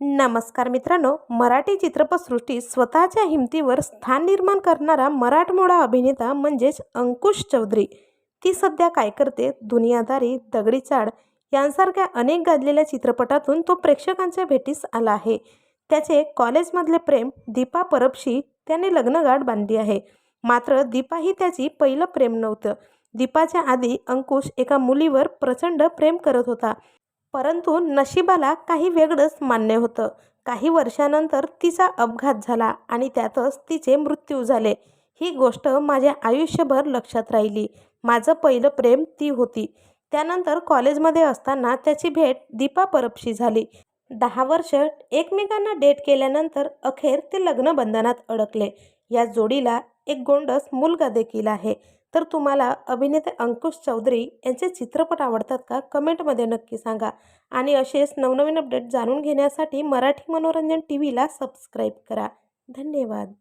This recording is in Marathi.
नमस्कार मित्रांनो मराठी चित्रपटसृष्टीत स्वतःच्या हिमतीवर स्थान निर्माण करणारा मराठमोळा अभिनेता म्हणजेच अंकुश चौधरी. ती सध्या काय करते? दुनियादारी दगडी चाड यांसारख्या अनेक गाजलेल्या चित्रपटातून तो प्रेक्षकांच्या भेटीस आला आहे. त्याचे कॉलेजमधले प्रेम दीपा परबशी त्याने लग्नगाठ बांधली आहे. मात्र दीपा ही त्याची पहिलं प्रेम नव्हतं. दीपाच्या आधी अंकुश एका मुलीवर प्रचंड प्रेम करत होता. परंतु नशिबाला काही वेगळंच मान्य होतं. काही वर्षानंतर तिचा अपघात झाला आणि त्यातच तिचे मृत्यू झाले. ही गोष्ट माझ्या आयुष्यभर लक्षात राहिली. माझं पहिलं प्रेम ती होती. त्यानंतर कॉलेजमध्ये असताना त्याची भेट दीपा परबशी झाली. दहा वर्ष एकमेकांना डेट केल्यानंतर अखेर ते लग्नबंधनात अडकले. या जोडीला एक गोंडस मुलगा देखील आहे. तर तुम्हाला अभिनेते अंकुश चौधरी यांचे चित्रपट आवडतात का? कमेंटमध्ये नक्की सांगा. आणि असेच नवनवीन अपडेट जाणून घेण्यासाठी मराठी मनोरंजन टी व्हीला सबस्क्राईब करा. धन्यवाद.